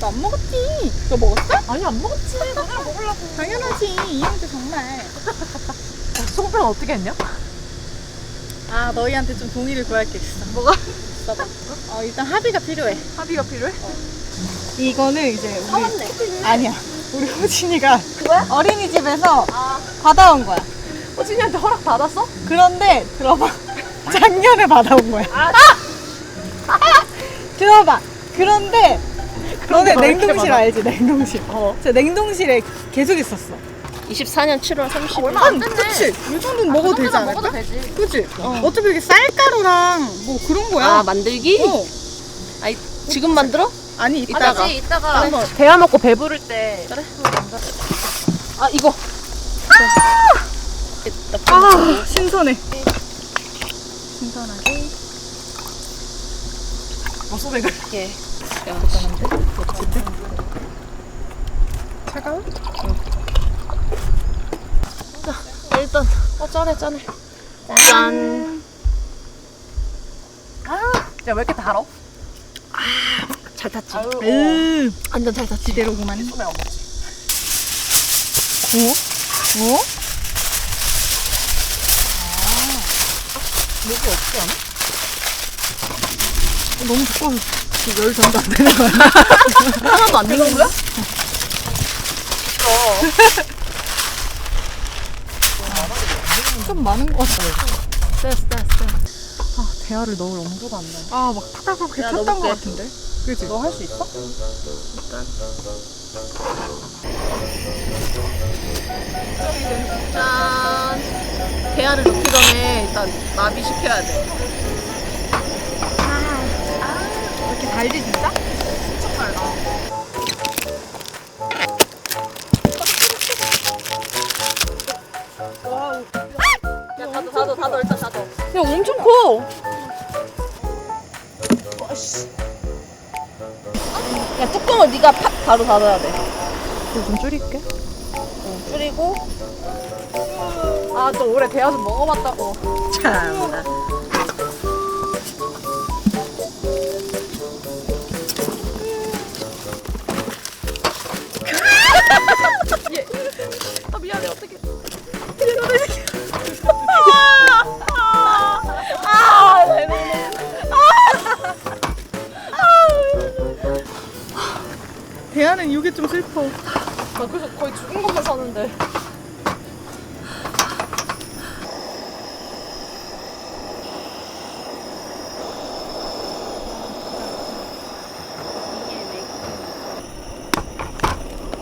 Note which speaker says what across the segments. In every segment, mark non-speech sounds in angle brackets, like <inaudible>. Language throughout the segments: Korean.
Speaker 1: 나안 먹었지. 너 먹었어?
Speaker 2: 아니 안 먹었지. 너네랑 먹으려고.
Speaker 1: 당연하지. 이 형도 정말.
Speaker 2: 송편 어떻게 했냐?
Speaker 1: 아 너희한테 좀 동의를 구할 게 있어.
Speaker 2: 뭐가?
Speaker 1: 있어봐. 어 일단 합의가 필요해.
Speaker 2: 합의가 필요해?
Speaker 1: 이거는 이제 우리
Speaker 3: 사왔네.
Speaker 1: 아니야. 우리 호진이가
Speaker 3: 뭐야?
Speaker 1: 어린이집에서
Speaker 3: 아
Speaker 1: 받아온 거야.
Speaker 2: 호진이한테 허락 받았어?
Speaker 1: 그런데 들어봐. <laughs> 작년에 받아온 거야.
Speaker 3: 아.
Speaker 1: 들어봐. 그런데 너네 냉동실
Speaker 2: 많아?
Speaker 1: 알지? 냉동실.
Speaker 2: 어.
Speaker 1: 저 냉동실에 계속 있었어.
Speaker 3: 24년 7월 30일.
Speaker 2: 얼마 안 됐네.
Speaker 1: 그치? 이 정도는 먹어도 되지 않을까?
Speaker 2: 먹어도 되지.
Speaker 1: 그치? 어. 차피 이게 쌀가루랑 뭐 그런 거야.
Speaker 3: 아 만들기?
Speaker 1: 어.
Speaker 3: 아니 지금 만들어?
Speaker 1: 아니 이따가.
Speaker 3: 아니지 이따가
Speaker 1: 한번.
Speaker 2: 대화 먹고 배부를 때.
Speaker 3: 그래. 아 이거. 아.
Speaker 1: 아 신선해. 신선하게.
Speaker 2: 어, 소백을.
Speaker 3: 예.
Speaker 1: 멋진데? 차가워?
Speaker 3: 자 일단 어 짠해 짠해. 짠.
Speaker 2: 야, 왜 이렇게 달어?
Speaker 3: 잘 탔지.
Speaker 2: 아유, 어.
Speaker 1: 으
Speaker 3: 완전 잘 탔지.
Speaker 1: 지대로구만.
Speaker 2: 소맥 안 먹지.
Speaker 1: 어? 어?
Speaker 2: 목이 없지 않아?
Speaker 1: 어, 너무 두꺼워 서열 전도 안 되는 거야. <laughs>
Speaker 3: 하나도 안 익은 거야?
Speaker 1: 좀 많은 것 같아.
Speaker 3: 됐어 됐어.
Speaker 1: 아, 대화를 넣을 엄두가 안 나. 아, 막 팍팍팍
Speaker 3: 야,
Speaker 1: 폈던 것
Speaker 3: 넣어볼게.
Speaker 1: 같은데? 그치?
Speaker 2: 너할 수 있어?
Speaker 3: 짠. 대야를 넣기 전에 일단 마비 시켜야 돼.
Speaker 1: 이렇게 달지, 진짜?
Speaker 2: 엄청 달다.
Speaker 3: 야 다도 다도 다도 일단 다도.
Speaker 1: 야, 엄청 커!
Speaker 3: 야 뚜껑을 네가 팍 바로 닫아야 돼.
Speaker 1: 좀 줄일게.
Speaker 3: 어, 줄이고.
Speaker 2: 아, 너 올해 대화 좀 먹어봤다고.
Speaker 1: 참나. 좀 슬퍼.
Speaker 2: 나 그래서 거의 죽은 것만 사는데.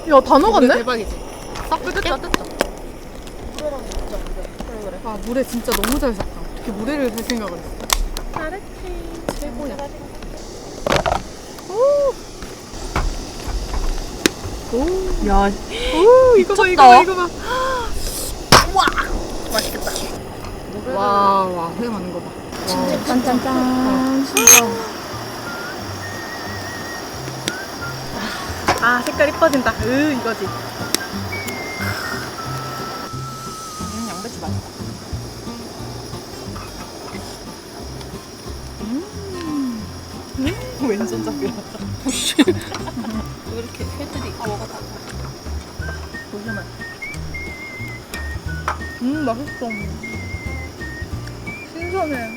Speaker 2: 야, 다 녹았네?
Speaker 3: 대박이지.
Speaker 2: 싹 뜯었다, 뜯었다.
Speaker 1: 아, 물에 진짜 너무 잘 샀다. 어떻게 물에를 살 생각을 했어?
Speaker 2: 최고야.
Speaker 1: 야, 오, 이거 봐, 이거 봐, 이거 봐.
Speaker 3: 맛있겠다.
Speaker 1: 와, 와, 회 많은 거 봐.
Speaker 3: 짠짠짠.
Speaker 1: 아, 색깔 이뻐진다. 으 이거지. 음 양배추 맛있다. <laughs> 왼손잡이야.
Speaker 3: 왜 이렇게 애들이 아 먹었다.
Speaker 1: 보시면. 음 맛있어. 신선해.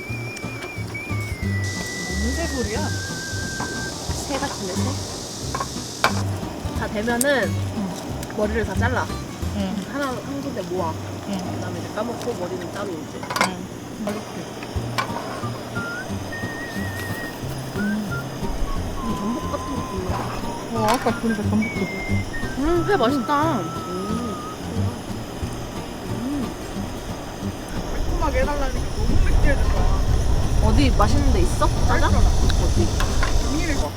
Speaker 1: 무슨 새소리야?
Speaker 3: 새 같은데 새? 다 되면은 머리를 다 잘라.
Speaker 1: 응.
Speaker 3: 하나 한 군데 모아.
Speaker 1: 응.
Speaker 3: 그다음에 이제 까먹고 머리는 따로 이제.
Speaker 1: 응. 맛있게. 와 아까 보니까 전복도.
Speaker 3: 음, 회 맛있다.
Speaker 1: 매콤하게 해달라니까 너무 느끼해진 거야.
Speaker 3: 어디 맛있는 데 있어? 짜장? 어디?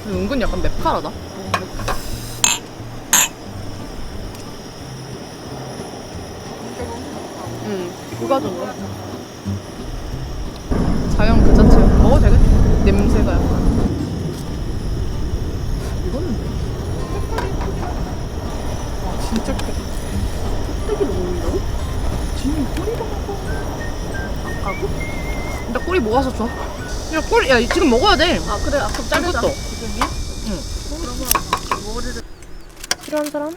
Speaker 2: 은근 약간 맵칼하다. 응, 그가 좋네. 자연 그 자체야. 먹어도 되겠다. 냄새가 약간.
Speaker 1: 진짜 크다.
Speaker 3: 껍데기로 먹는다고?
Speaker 1: 진이 꼬리가
Speaker 3: 안 까고?
Speaker 2: 나 꼬리 모아서 줘. 야, 꼬리, 야, 지금 먹어야 돼.
Speaker 3: 아 그래 아 그럼 자르자.
Speaker 2: 이것도.
Speaker 3: 지금이야?
Speaker 2: 응.
Speaker 3: 그러면 머리를
Speaker 2: 필요한 사람?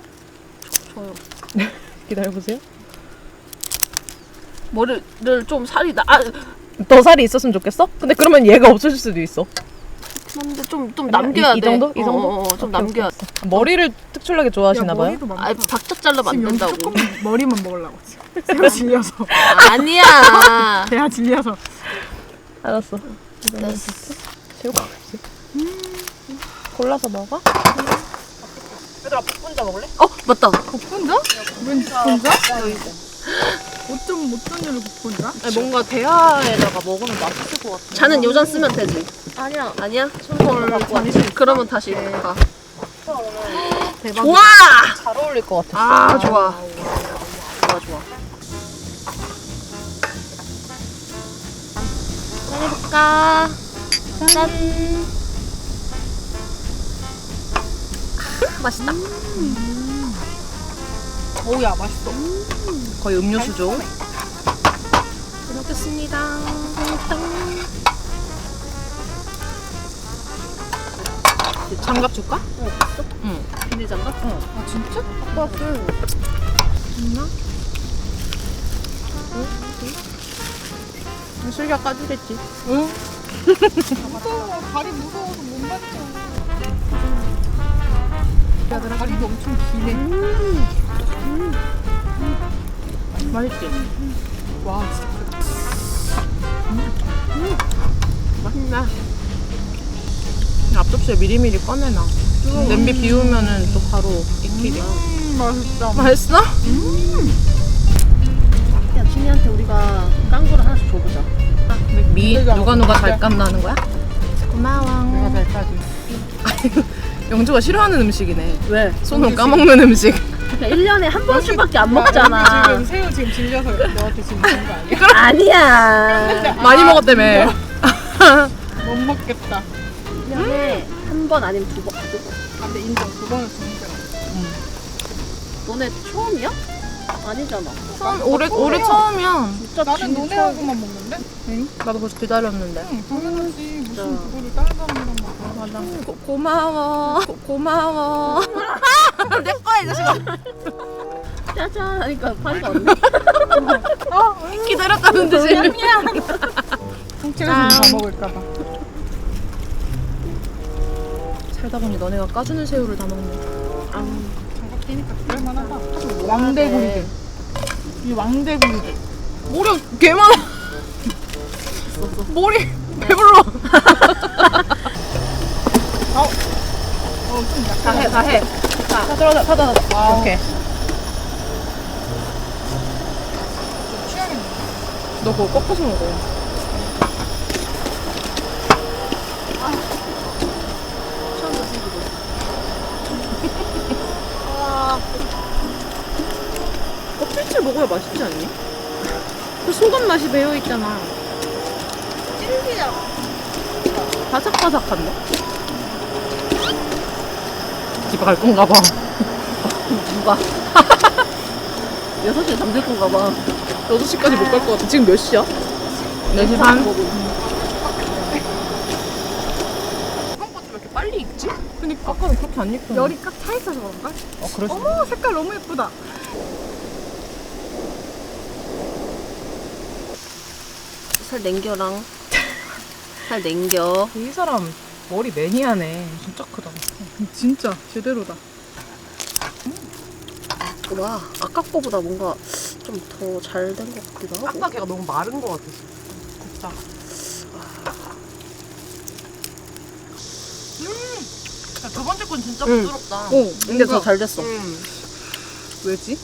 Speaker 3: 줘요. <laughs>
Speaker 2: 기다려보세요.
Speaker 3: 머리를 좀 살이 나.
Speaker 2: 아더 살이 있었으면 좋겠어? 근데 그러면 얘가 없어질 수도 있어.
Speaker 3: 근데 좀 좀 남겨야
Speaker 2: 이, 이
Speaker 3: 돼.
Speaker 2: 정도? 이
Speaker 3: 어,
Speaker 2: 정도?
Speaker 3: 어, 어, 좀
Speaker 2: 오케이,
Speaker 3: 남겨야
Speaker 2: 오케이. 머리를 특출나게 좋아하시나 봐요?
Speaker 1: 머리도 많다.
Speaker 3: 아 박자 자르면 안
Speaker 1: 지금 여기
Speaker 3: 된다고.
Speaker 1: 조금 머리만 먹으려고 지금. <laughs> 새우 질려서.
Speaker 3: 아니야. <laughs>
Speaker 1: 대야 질려서.
Speaker 2: 알았어.
Speaker 3: 됐어.
Speaker 2: 새우가 없지. 골라서 먹어? 얘들아, 복분자 먹을래?
Speaker 3: 어 맞다.
Speaker 1: 복분자? 웬 복분자? 어쩜 어떤 일로 복분자?
Speaker 2: 아니, 뭔가 대하에다가 먹으면 맛있을 것 같아.
Speaker 3: 자는 요전 쓰면 되지.
Speaker 2: 아니야.
Speaker 3: 아니야? 와. 그러면 다시 가.
Speaker 1: 대박.
Speaker 3: 좋아.
Speaker 2: 잘 어울릴 것 같아.
Speaker 3: 아 좋아. 좋아 좋아. 짠 해볼까? 짠. 맛있다.
Speaker 1: 오야 맛있어.
Speaker 2: 거의 음료수죠.
Speaker 3: 잘 먹겠습니다.
Speaker 2: 장갑 줄까?
Speaker 3: 어, 있어?
Speaker 2: 응.
Speaker 3: 비닐 장갑? 어.
Speaker 1: 아 진짜?
Speaker 3: 아빠 술.
Speaker 2: 술기가 까주겠지.
Speaker 1: 응. 무서워. 다리 무서워서 못 맞춰. 야, 나 다리도 엄청 기네.
Speaker 2: 맛있지?
Speaker 1: 와, 진짜 크다.
Speaker 2: 맛있네. 앞접시에 미리미리 꺼내놔. 냄비 비우면은 또 바로 익히지.
Speaker 1: 음, 맛있다.
Speaker 2: 맛있어?
Speaker 3: 야, 진이한테 우리가 깡구를 하나씩 줘보자.
Speaker 2: 미 누가 누가
Speaker 1: 먹을게.
Speaker 2: 잘 깜나는 거야? 고마워.
Speaker 1: 내가 잘까지.
Speaker 2: 영주가 싫어하는 음식이네.
Speaker 3: 왜?
Speaker 2: 손으로 까먹는 음식.
Speaker 3: 그러니까 1년에 한 번씩밖에 안
Speaker 1: 야,
Speaker 3: 먹잖아.
Speaker 1: 지금 새우 지금 질려서 너한테 지금 준거 아니야? <laughs>
Speaker 3: 아니야.
Speaker 2: 많이 먹었다며. <laughs>
Speaker 1: 못 먹겠다.
Speaker 3: 1년에 한 번 아니면 두 번. 두 번.
Speaker 1: 아, 근데 인정. 두 번은 진짜.
Speaker 3: 너네 처음이야? 아니잖아.
Speaker 2: 처음 올해 올해 처음이야.
Speaker 3: 진짜
Speaker 1: 나는 너네하고만 먹는데? 응?
Speaker 2: 나도 벌써 기다렸는데.
Speaker 1: 응, 당연하지. 무슨. 그거를 다른 사람이랑 먹어.
Speaker 2: 맞아. 고, 고마워. 고, 고마워. <laughs> 내 거야 이 자식아.
Speaker 3: 짜잔 하니까 파리가 <laughs> 없네.
Speaker 2: 기다렸다는 듯이.
Speaker 1: 통째로 다 먹을까봐.
Speaker 2: 살다 보니 너네가 까주는 새우를 다 먹네.
Speaker 1: 장갑 끼니까 그럴만하다. 왕대구리들. 이 왕대구리들.
Speaker 2: 머리 개 많아. <laughs> 머리 배불러.
Speaker 1: 어, 좀 약간.
Speaker 2: 다 해, 다 해. 다 들어가, 다 들어가.
Speaker 1: 아.
Speaker 2: 이렇게.
Speaker 1: 좀 취하겠네.
Speaker 2: 너 그거 꺾어서 먹어.
Speaker 3: 처음 드시고.
Speaker 2: 껍질째 먹어야 맛있지 않니? 그 소금 맛이 배어 있잖아.
Speaker 3: 찔기야.
Speaker 2: 바삭바삭한데? 집에 갈 건가 봐.
Speaker 4: 누가? <laughs> 6시에 잠들 건가 봐. 6시까지 못 갈 것 같아. 지금 몇 시야? 4시 반?
Speaker 2: 한번왜 이렇게 빨리 익지?
Speaker 4: 그니까. 아까는 그렇게 안 익던
Speaker 1: 열이 꽉 차 있어서 그런가?
Speaker 4: 어, 그랬어.
Speaker 1: 어머 색깔 너무 예쁘다.
Speaker 3: 살 냉겨랑 살 냉겨
Speaker 2: 이 사람 머리 매니아네. 진짜 크다.
Speaker 1: 진짜 제대로다.
Speaker 3: 와 아까 거보다 뭔가 좀 더 잘 된 것 같기도 하고
Speaker 2: 아까 걔가 너무 마른 것 같았어. 곱다. 음! 두 번째 건 진짜
Speaker 3: 응.
Speaker 2: 부드럽다.
Speaker 1: 어
Speaker 3: 근데 더잘 됐어
Speaker 2: 음.
Speaker 1: 왜지?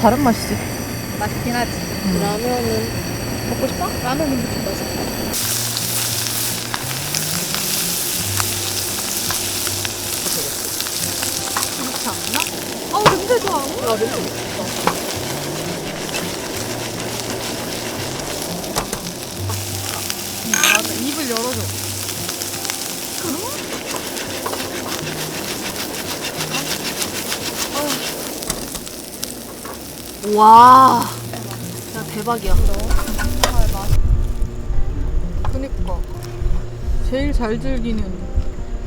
Speaker 2: 다른 맛이지.
Speaker 1: 맛있긴 하지.
Speaker 3: 라면은 먹고 싶어?
Speaker 1: 라면은 무슨 맛이야? 그렇지 않나? 어우 냄새 좋아.
Speaker 3: 야 냄새
Speaker 1: 맞아 입을 열어줘.
Speaker 3: 와 야, 대박이야
Speaker 1: 그니까 제일 잘 즐기는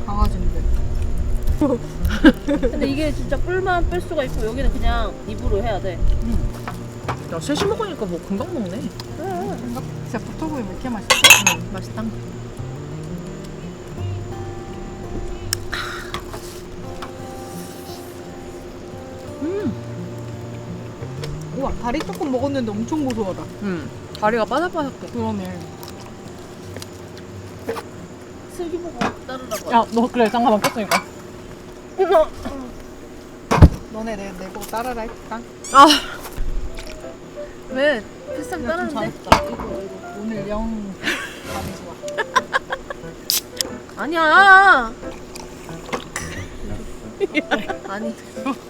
Speaker 1: 강아지인데. <laughs>
Speaker 3: 근데 이게 진짜 뿔만 뺄 수가 있고 여기는 그냥 입으로 해야 돼
Speaker 2: 야 셋이 먹으니까 뭐 금방 먹네.
Speaker 1: 진짜 버터구이 왜 이렇게 맛있어?
Speaker 2: 응, 맛있다.
Speaker 1: 다리 조금 먹었는데 엄청 고소하다.
Speaker 2: 응. 다리가 바삭바삭해.
Speaker 1: 그러네.
Speaker 3: 슬기 보고 따르라고
Speaker 2: 야, 너 그래 잠깐만 꼈으니까.
Speaker 1: 너네 내 내고 따라라 했다.
Speaker 2: 아,
Speaker 3: 왜? 비싼
Speaker 1: 야, 좀
Speaker 3: 따르는데?
Speaker 1: 잘했다. 오늘 영 <laughs> 감이 좋아.
Speaker 3: 아니야 아니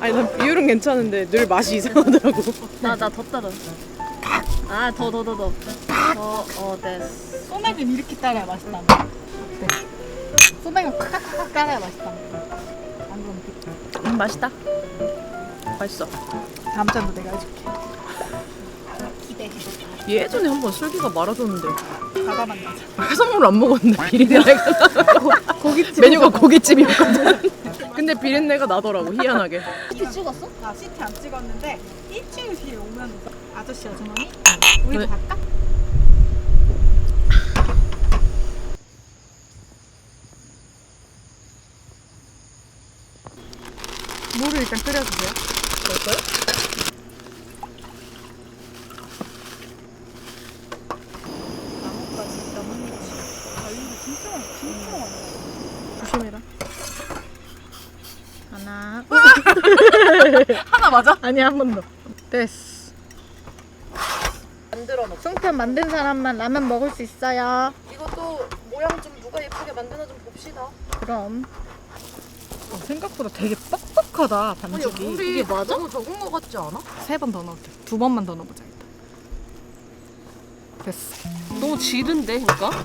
Speaker 2: 아니 난 비율은 괜찮은데 늘 맛이 이상하더라고.
Speaker 3: 나나더 따라 아더 더 더더더어 됐어
Speaker 1: 소맥은 이렇게 따라야 맛있다. 어때? 소맥은 칵칵칵 따라야 맛있다. 안 그럼 비-
Speaker 2: 음, 맛있다. 맛있어.
Speaker 1: 다음 잔도 내가 해줄게. 기대해.
Speaker 2: 예전에 한번 슬기가 말아줬는데
Speaker 1: 바다 만나자.
Speaker 2: 해산물 안 먹었는데 <laughs> 비린내가 나.
Speaker 1: 고깃집.
Speaker 2: 메뉴가 고깃집이었거든. 근데 비린내가 나더라고 희한하게.
Speaker 3: 이렇게 찍었어?
Speaker 1: 나 시트 안 찍었는데 일주일 뒤에 오면 아저씨 아주머니 우리도
Speaker 2: 네.
Speaker 1: 갈까? 물을 일단 끓여주세요. 나뭇가지, 나뭇잎, 관리도 진짜 많아, 진짜 많아. 조심해라. 하나.
Speaker 2: 하나 맞아?
Speaker 1: 아니야 한번 더. 됐어.
Speaker 2: 만들어 놓.
Speaker 1: 송편 만든 사람만 라면 먹을 수 있어요.
Speaker 3: 이것도 모양 좀 누가 예쁘게 만드나 좀 봅시다
Speaker 1: 그럼. 어, 생각보다 되게 뻑뻑하다 반죽이.
Speaker 3: 이게 맞아?
Speaker 2: 너무 적은 거 같지 않아?
Speaker 1: 세 번 더 넣을게. 두 번만 더 넣어보자 일단. 됐어.
Speaker 3: 너무 지른데 그러니까? <laughs>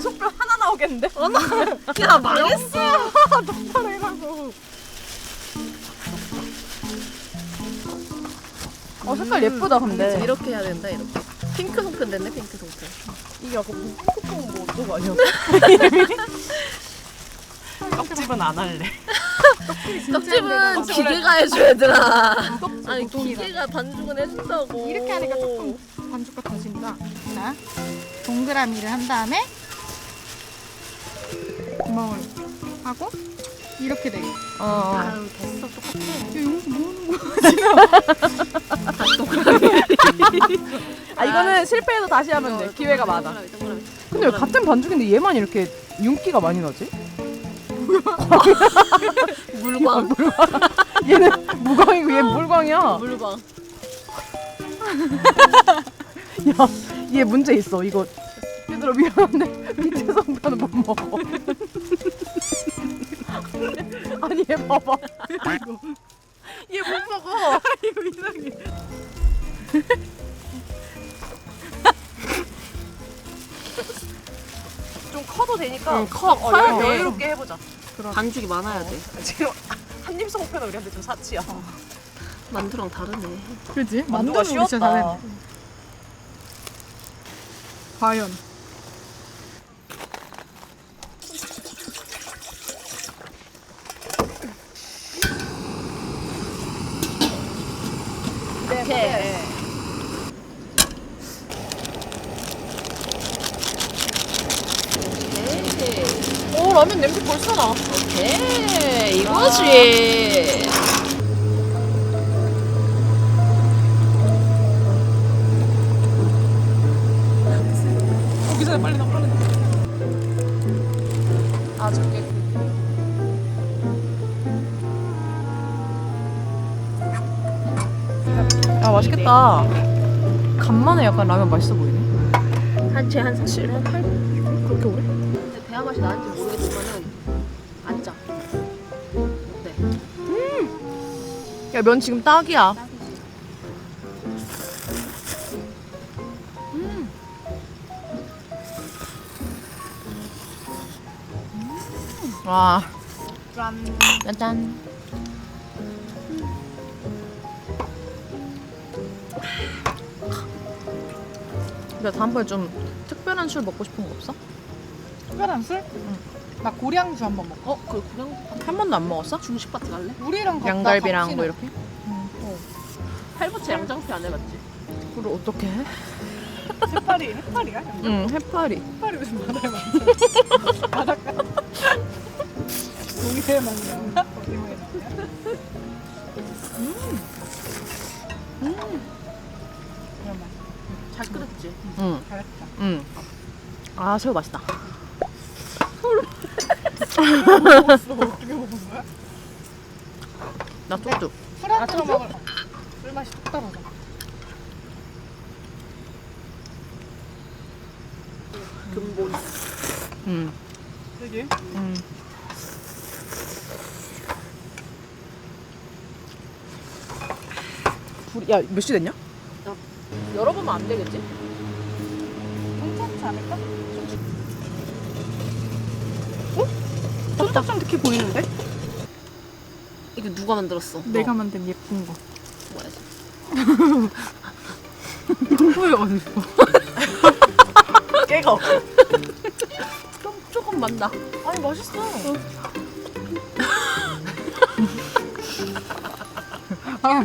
Speaker 2: 속뼈 하나 나오겠는데?
Speaker 3: 야 망했어 <laughs>
Speaker 1: 잘해라고. <laughs>
Speaker 2: 어 색깔 예쁘다 근데.
Speaker 3: 이렇게 해야 된다 이렇게 핑크 송편 됐네 핑크 송편
Speaker 2: 이게 아까 핑크퐁 뭐 어쩌고 아니었어? <laughs> 떡집은 안 할래.
Speaker 3: 떡집은 기계가 해줘 얘들아
Speaker 1: 떡집
Speaker 3: 아니. 기계가 반죽은 해준다고
Speaker 1: 이렇게 하니까 조금 반죽 같아진다. 자, 동그라미를 한 다음에 구멍을 하고 이렇게 돼.
Speaker 2: 어.
Speaker 3: 아유 됐어 똑같아
Speaker 1: 야, 여기서 뭐 하는 거야?
Speaker 2: 아 이거는 실패해도 다시 하면 돼. 기회가 많아. 근데 왜 같은 반죽인데 얘만 이렇게 윤기가 많이 나지?
Speaker 3: 물광 <laughs>
Speaker 2: 얘는 무광이고 얘 물광 <laughs> 물방이야.
Speaker 3: 물방.
Speaker 2: 얘 문제 있어. 이거 얘들아 미안한데 밑에 성편은 못 먹어. <laughs> 아니 얘 봐봐. 얘 못 먹어. 이거 이상해. 좀 커도 되니까
Speaker 3: 응, 커,
Speaker 2: 어,
Speaker 3: 커야 돼.
Speaker 2: 여유롭게 해보자.
Speaker 3: 반죽이 많아야 돼.
Speaker 2: 지금 한입 성편은 우리한테 좀 사치야.
Speaker 3: 만두랑 다르네.
Speaker 1: 그지?
Speaker 2: 만두가
Speaker 1: 만두는 우리 진짜
Speaker 2: 쉬웠다.
Speaker 1: 잘했네. 과연.
Speaker 3: 오케이. 오케이.
Speaker 2: 오 라면 냄새 벌써 나.
Speaker 3: 오케이. 이거지.
Speaker 2: 오기 전에 빨리 나 빨리 나. 아 저게. 야 맛있겠다. 간만에 약간 라면 맛있어 보이네.
Speaker 3: 한 채한 7만 8 그렇게 오래? 근데 대하 맛이 나는지
Speaker 2: 야 면 지금 딱이야. 와. 짠. 짠. 야 다음번에 좀 특별한 술 먹고 싶은 거 없어?
Speaker 1: 특별한 술? 응. 나 고량주 한 번 먹어.
Speaker 3: 어, 그 그냥
Speaker 2: 한 번도 안 먹었어?
Speaker 3: 중식 파티 갈래?
Speaker 1: 우리랑 갔다
Speaker 2: 양갈비랑 뭐 이렇게?
Speaker 3: 팔보채 양장피 안 해봤지?
Speaker 2: 그걸 어떻게 해? <laughs>
Speaker 1: 해파리, 해파리야?
Speaker 2: 응 해파리.
Speaker 1: 해파리 무슨 바다에 많죠? 바닷가. 동해에 많냐? 어디 많냐?
Speaker 3: 잘 끓였지?
Speaker 2: 응.
Speaker 1: 잘했다.
Speaker 2: 응. 아 새우 맛있다.
Speaker 1: 먹었어. 어떻게 먹은 거야?
Speaker 2: 나 쪽쪽.
Speaker 1: 먹을 술 맛이 뚝 떨어져.
Speaker 3: 근본.
Speaker 2: 응.
Speaker 1: 되게?
Speaker 2: 응. 불, 야, 몇 시 됐냐? 열어보면 안 되겠지? 특히 보이는데?
Speaker 3: 이거 누가 만들었어?
Speaker 1: 내가 만든 예쁜 거.
Speaker 3: 뭐야지?
Speaker 1: 왜 어디 있어?
Speaker 2: 깨가 없어.
Speaker 3: 좀 조금 만다.
Speaker 2: 아니, 맛있어.
Speaker 1: 아,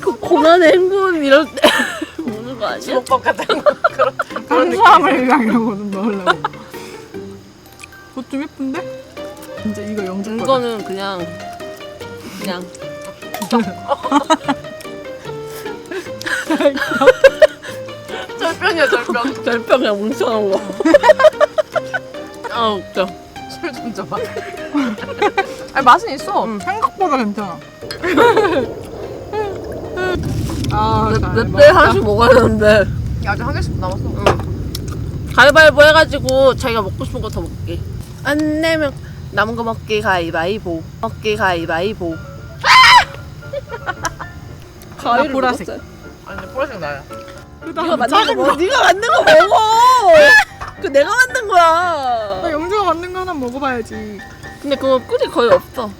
Speaker 3: 그 고난의 행군 이럴 때 <laughs> 먹는 거 아니야?
Speaker 2: 주먹밥 같은 거.
Speaker 1: 감사함을 위하려고 넣으려고. 그것 좀 예쁜데? 진짜 이거 영주 거다.
Speaker 3: 이거는 그냥 그냥
Speaker 2: 절편.
Speaker 3: 별표 그냥 뭉쳐놓은 거. 아 웃겨.
Speaker 2: 술 좀 줘봐. 아니, 맛은 있어.
Speaker 1: 생각보다 괜찮아. 아,
Speaker 3: 잘몇대
Speaker 1: 먹었다.
Speaker 3: 하나씩 먹어야 되는데
Speaker 2: 야, 아직 한 개씩 남았어.
Speaker 3: 가위바위보 해가지고 자기가 먹고 싶은 거 더 먹게. 안 내면 남은 거 먹기 가위바위보. 먹기 가위바위보. 가위를
Speaker 1: 보라색.
Speaker 3: 먹었어요?
Speaker 2: 아니, 보라색 나야.
Speaker 3: 네가 만든 거 먹어. 네가 만든 거 먹어. 그 내가 만든 거야.
Speaker 1: 나 영주가 만든 거 하나 먹어봐야지.
Speaker 3: 근데 그거 꿀이 거의 없어.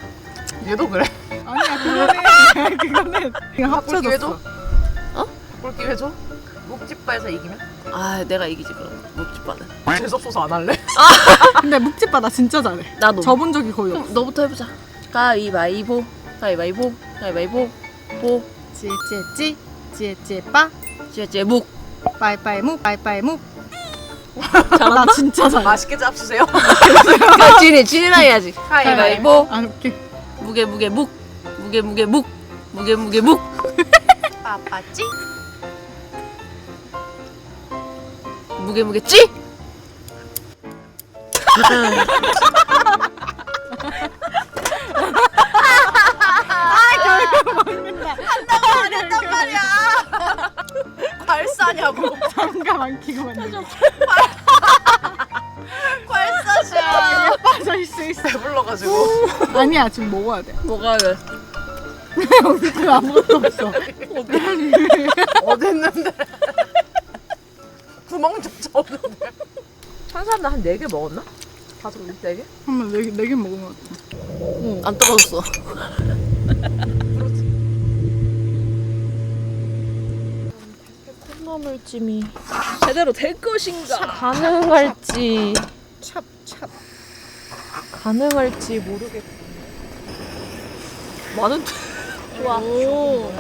Speaker 2: 얘도 그래.
Speaker 1: 아니야, 그거는, 그거는 그냥
Speaker 2: 기회?
Speaker 1: 합쳐졌어.
Speaker 2: 바꿀 기회 줘? 묵집바에서 이기면?
Speaker 3: 아 내가 이기지 그럼 먹지빠는.
Speaker 2: 재수없어서 안 할래? <laughs>
Speaker 1: 근데 묵집바 나 진짜 잘해.
Speaker 3: 나도.
Speaker 1: 접은 적이 거의 없어.
Speaker 3: 그럼 너부터 해보자. 가위바위보. 가위바위보. 가위바위보. 보.
Speaker 1: 찌찌찌, 찌찌빠,
Speaker 3: 쟤쟤 묵.
Speaker 1: 빠이빠이 묵, 빠이빠이 묵. 나 진짜 잘해.
Speaker 2: 맛있게 잡수세요.
Speaker 3: 야, 진이 진이나 해야지. 가위바위보.
Speaker 1: 아, 오케이.
Speaker 3: 무게 무게 묵. 무게 무게 묵. 무게 무게 묵.
Speaker 2: 빠빠찌?
Speaker 3: 무게무게찌? 한단 말이야, 한단 말이야. 괄사냐고.
Speaker 1: 장갑 안 끼고 왔는데
Speaker 3: 괄사시야.
Speaker 1: 빠져 있을 있어.
Speaker 2: 배불러가지고.
Speaker 1: 아니야 지금 먹어야 돼.
Speaker 3: 뭐가 돼?
Speaker 1: 여기 아무것도 없어.
Speaker 2: 없는데. 한 사람당 한 4개 먹었나? 다섯 개? 4개?
Speaker 1: 한번 네개 네개 먹은 것 같아
Speaker 3: 안 떨어졌어. 콩나물찜이 제대로 될 것인가?
Speaker 2: 가능할지.
Speaker 1: 찹찹
Speaker 2: 가능할지 모르겠고. 많은
Speaker 3: 좋아.
Speaker 1: 오.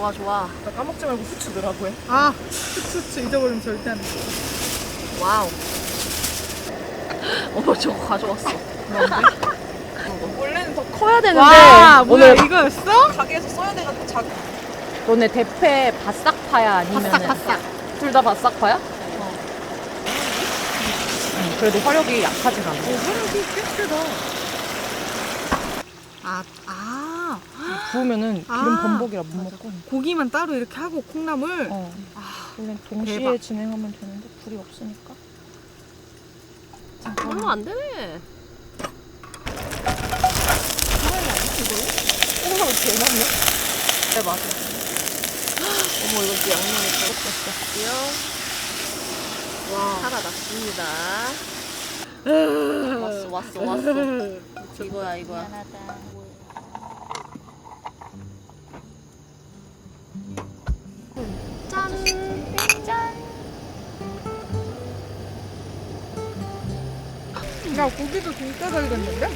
Speaker 3: 좋아 좋아.
Speaker 2: 나 까먹지 말고 후추 넣으라고 해.
Speaker 1: 아 후추 잊어버리면 절대 안 돼
Speaker 3: 와우. <laughs> 어 저거 가져왔어.
Speaker 2: 원래는 더 커야 되는데
Speaker 1: 와 뭐야
Speaker 2: 오늘
Speaker 1: 이거였어?
Speaker 2: 가게에서 써야 돼가지고 작. 너네 대패 바싹파야 아니면
Speaker 1: 바싹 바싹
Speaker 2: 둘다 바싹파야? 어. 응, 그래도 화력이 약하진 않아.
Speaker 1: 화력이 꽤 세다 아, 아
Speaker 2: 구우면은 기름
Speaker 1: 아.
Speaker 2: 범벅이라 못 먹고.
Speaker 1: 고기만 따로 이렇게 하고 콩나물
Speaker 2: 어. 원래 동시에
Speaker 1: 대박.
Speaker 2: 진행하면 되는데 불이 없으니까.
Speaker 3: 얼마 안 되네.
Speaker 2: 콩나물 제일 많네. 네 맞아.
Speaker 3: 어머 이거 또 양념이 들어갔었고요. 와 살아났습니다. 왔어 왔어 왔어. 이거야 이거야.
Speaker 1: 야 고기도 진짜 잘 됐는데?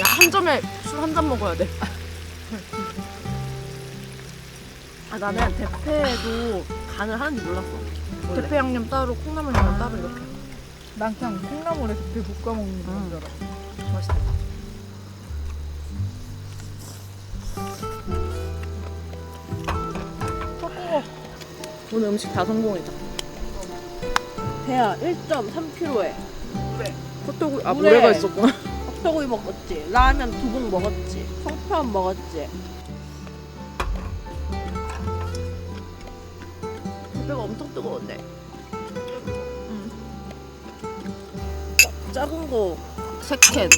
Speaker 2: 야한 점에 술 한 잔 먹어야 돼.
Speaker 3: 아 나는 대패도 간을 하는지 몰랐어. 원래.
Speaker 2: 대패 양념 따로 콩나물 양념 따로 이렇게.
Speaker 1: 난 그냥 콩나물에 배 볶아 먹는 줄 알아
Speaker 2: 맛있다. 오늘 음식 다 성공이다.
Speaker 3: 대야 1.3kg에
Speaker 2: 왜? 호떡 아
Speaker 3: 물에.
Speaker 2: 모래가 있었구나.
Speaker 3: 소고기 먹었지. 라면 두번 먹었지. 송편 먹었지. 배가 엄청 뜨거운데. 짜- 작은 거 세 캔.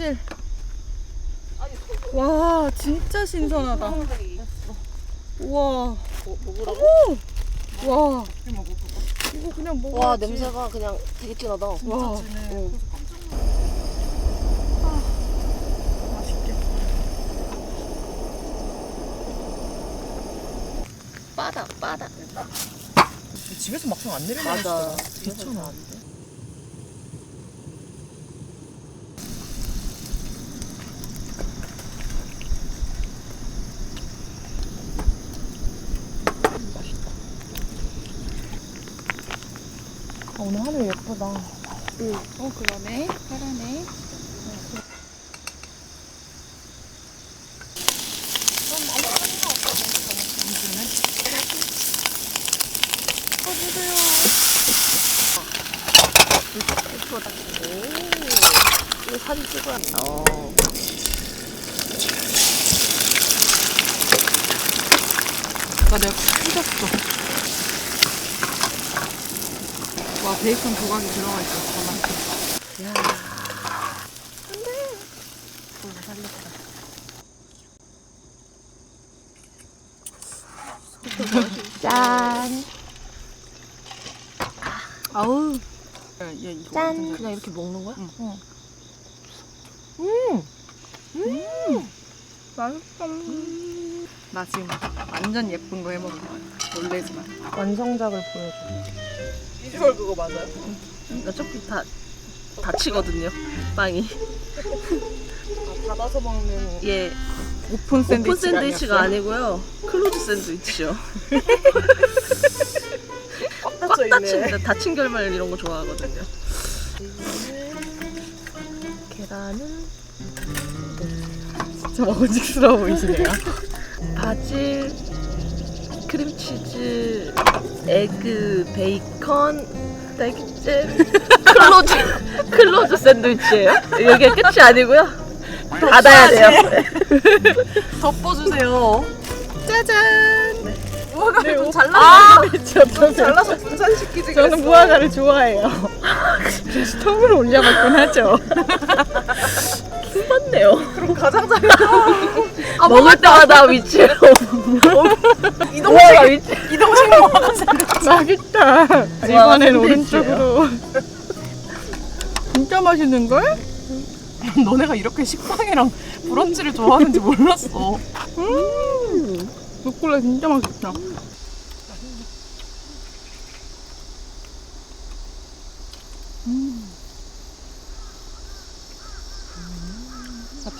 Speaker 1: 바질 와 진짜 신선하다 우와
Speaker 3: 먹으라고?
Speaker 1: 와 이거 그냥 먹어
Speaker 3: 와 냄새가 그냥 되게 진하다.
Speaker 1: 와
Speaker 3: 응.
Speaker 1: 맛있게
Speaker 3: 바닥 바닥.
Speaker 2: 집에서 막상 안 내려
Speaker 3: 맞아.
Speaker 2: 괜찮아. 아, 오늘 하늘 예쁘다.
Speaker 1: 어 그러네 파라네
Speaker 3: 이거 사진 찍어야 돼. 어.
Speaker 1: 나 내가 찢었어 와 베이컨 조각이 들어가 있어 가만 <laughs>
Speaker 2: 짠.
Speaker 5: 얘 이거
Speaker 3: 짠.
Speaker 5: 같은 거.
Speaker 3: 그냥 이렇게 먹는 거야?
Speaker 5: 맛있어. 나 지금 완전 예쁜 거 해먹은 거야. 놀래지 마.
Speaker 3: 완성작을 보여줘.
Speaker 5: 비주얼 그거 맞아요?
Speaker 3: 어차피 다 다치거든요. 빵이.
Speaker 5: 아, 닫아서 먹는
Speaker 3: 예.
Speaker 5: 오픈 샌드위치가,
Speaker 3: 샌드위치가
Speaker 5: 아니었어요?
Speaker 3: 아니고요. 클로즈 샌드위치요.
Speaker 5: 꽉 <laughs>
Speaker 3: 꽉
Speaker 5: 닫혀 있네.
Speaker 3: 결말 이런 거 좋아하거든요. 계란은
Speaker 5: 진짜 먹음직스러워 보이시네요.
Speaker 3: 바질, 크림치즈, 에그, 베이컨, 딸기잼, 클로즈 클로즈 샌드위치예요. 여기가 끝이 아니고요. 닫아야 돼요. <laughs>
Speaker 5: 덮어주세요.
Speaker 3: 짜잔. 무화과를
Speaker 5: 네,
Speaker 3: 좀
Speaker 5: 오-
Speaker 3: 잘라.
Speaker 5: 아, 좀 잘라서
Speaker 3: 분산시키지.
Speaker 5: 저는 무화과를 좋아해요. <laughs> <laughs> 스톱으로 올려봤곤 하죠.
Speaker 3: 맞네요.
Speaker 5: 그럼 가장자리
Speaker 3: 먹을 때마다 위치로 <laughs> 이동식 위치.
Speaker 5: 이동식 샌드위치. 맛있다. 이번엔. 오른쪽으로. 진짜 맛있는 걸? 너네가 이렇게 식빵이랑 브런치를 좋아하는지 몰랐어. 음, 루꼴라 진짜 맛있다.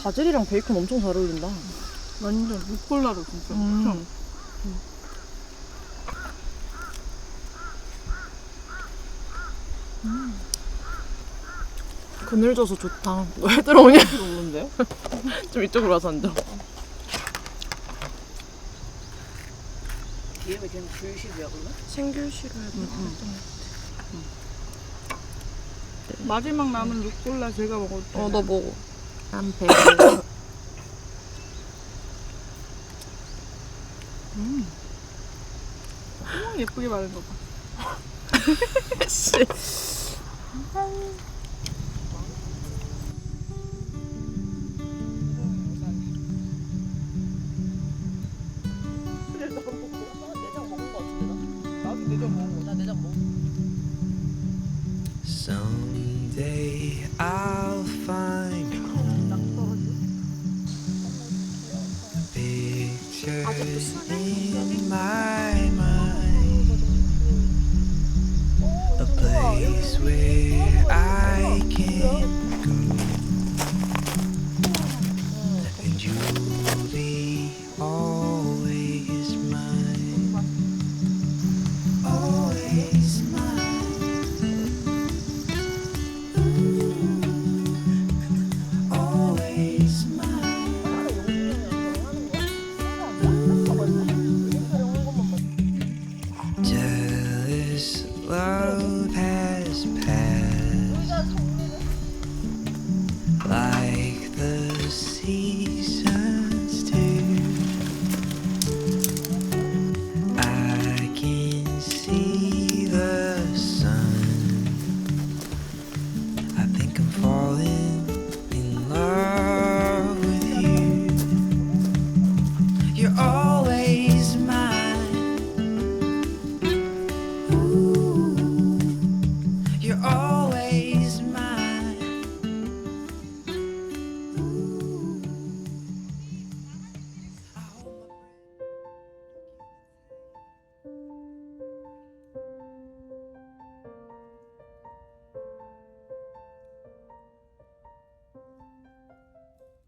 Speaker 3: 바질이랑 베이컨 엄청 잘 어울린다.
Speaker 5: 완전 루꼴라도 진짜.
Speaker 3: 음. 그늘져서 좋다. 왜 들어오냐? 없는데요? <laughs> 좀 이쪽으로 와서 앉아. 뒤에 왜 걔는 귤식이야 그러면? 생귤식을
Speaker 5: 마지막 남은 루꼴라 제가 때.
Speaker 3: 어, 너 먹어. 난 배고.
Speaker 5: 음, 예쁘게 마른 거 봐. <laughs>